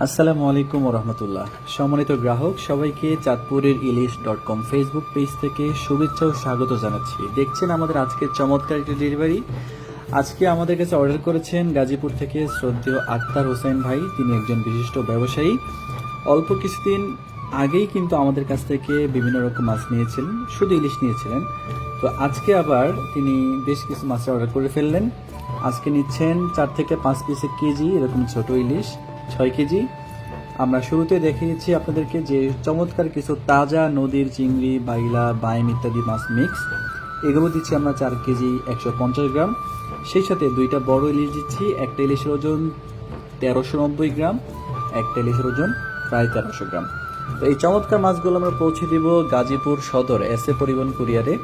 আসসালামু আলাইকুম রহমতুল্লাহ সম্মানিত গ্রাহক, সবাইকে চাঁদপুরের Ilish dot com Facebook page থেকে শুভেচ্ছা ও স্বাগত জানাচ্ছি। দেখছেন আমাদের আজকের চমৎকার একটি ডেলিভারি। আজকে আমাদের কাছে অর্ডার করেছেন গাজীপুর থেকে শ্রদ্ধেয় আক্তার হোসেন ভাই। তিনি একজন বিশিষ্ট ব্যবসায়ী। অল্প কিছুদিন আগেই কিন্তু আমাদের কাছ থেকে বিভিন্ন রকম মাছ নিয়েছিলেন, শুধু ইলিশ নিয়েছিলেন। তো আজকে আবার তিনি বেশ কিছু মাছের অর্ডার করে ফেললেন। আজকে নিচ্ছেন চার থেকে পাঁচ পিসে কেজি এরকম ছোট ইলিশ। ছয় কেজি। আমরা শুরুতে দেখিয়েছি আপনাদেরকে যে চমৎকার কিছু তাজা নদীর চিংড়ি, বাইলা, বাইম ইত্যাদি মাছ মিক্স এগুলো দিচ্ছি আমরা চার কেজি একশো পঞ্চাশ গ্রাম। সেই সাথে দুইটা বড় ইলিশ দিচ্ছি, একটা ইলিশের ওজন তেরোশো নব্বই গ্রাম, একটা ইলিশের ওজন প্রায় তেরোশো গ্রাম। তো এই চমৎকার মাছগুলো আমরা পৌঁছে দিব গাজীপুর সদর এস এ পরিবহন কুরিয়ারে।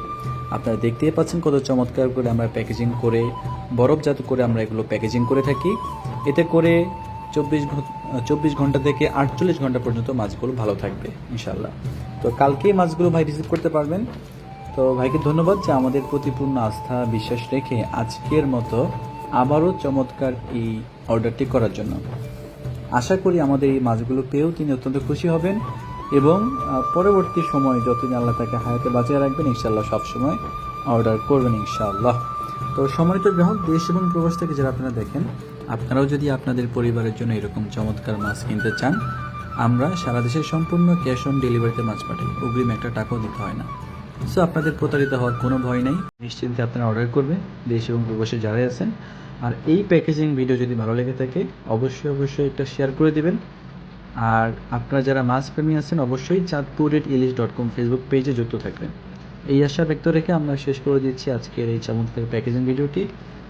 আপনারা দেখতেই পাচ্ছেন কত চমৎকার করে আমরা প্যাকেজিং করে, বরফজাত করে আমরা এগুলো প্যাকেজিং করে থাকি। এতে করে চব্বিশ চব্বিশ ঘণ্টা থেকে আটচল্লিশ ঘণ্টা পর্যন্ত মাছগুলো ভালো থাকবে ইনশাল্লাহ তো কালকেই মাছগুলো ভাই রিসিভ করতে পারবেন। তো ভাইকে ধন্যবাদ যে আমাদের প্রতিপূর্ণ আস্থা, বিশ্বাস রেখে আজকের মতো আবারও চমৎকার এই অর্ডারটি করার জন্য। আশা করি আমাদের এই মাছগুলো পেয়েও তিনি অত্যন্ত খুশি হবেন এবং পরবর্তী সময় যতদিন আল্লাহ তাকে হায়াতে বাঁচিয়ে রাখবেন ইনশাল্লাহ সবসময় অর্ডার করবেন, ইনশাআল্লাহ। তো সম্মানিত গ্রাহক, দেশ এবং প্রবাস থেকে যারা আপনারা দেখেন আপনারাও যদি আপনাদের পরিবারের জন্য এরকম চমৎকার মাছ কিনতে চান, আমরা সারা দেশের সম্পূর্ণ ক্যাশ অন ডেলিভারিতে মাছ পাঠাই। অগ্রিম একটা টাকাও দিতে হয় না। সো আপনাদের প্রতারিত হওয়ার কোনো ভয় নেই। নিশ্চিন্তে আপনারা অর্ডার করবে, দেশ এবং প্রবাসে যারাই আছেন। আর এই প্যাকেজিং ভিডিও যদি ভালো লেগে থাকে, অবশ্যই অবশ্যই একটা শেয়ার করে দিবেন। আর আপনারা যারা মাছ প্রেমী আছেন, অবশ্যই Chandpur at Ilish dot com Facebook পেজে যুক্ত থাকবেন। এই আশা ব্যক্ত রেখে আমরা শেষ করে দিচ্ছি আজকের এই চমৎকার প্যাকেজিং ভিডিওটি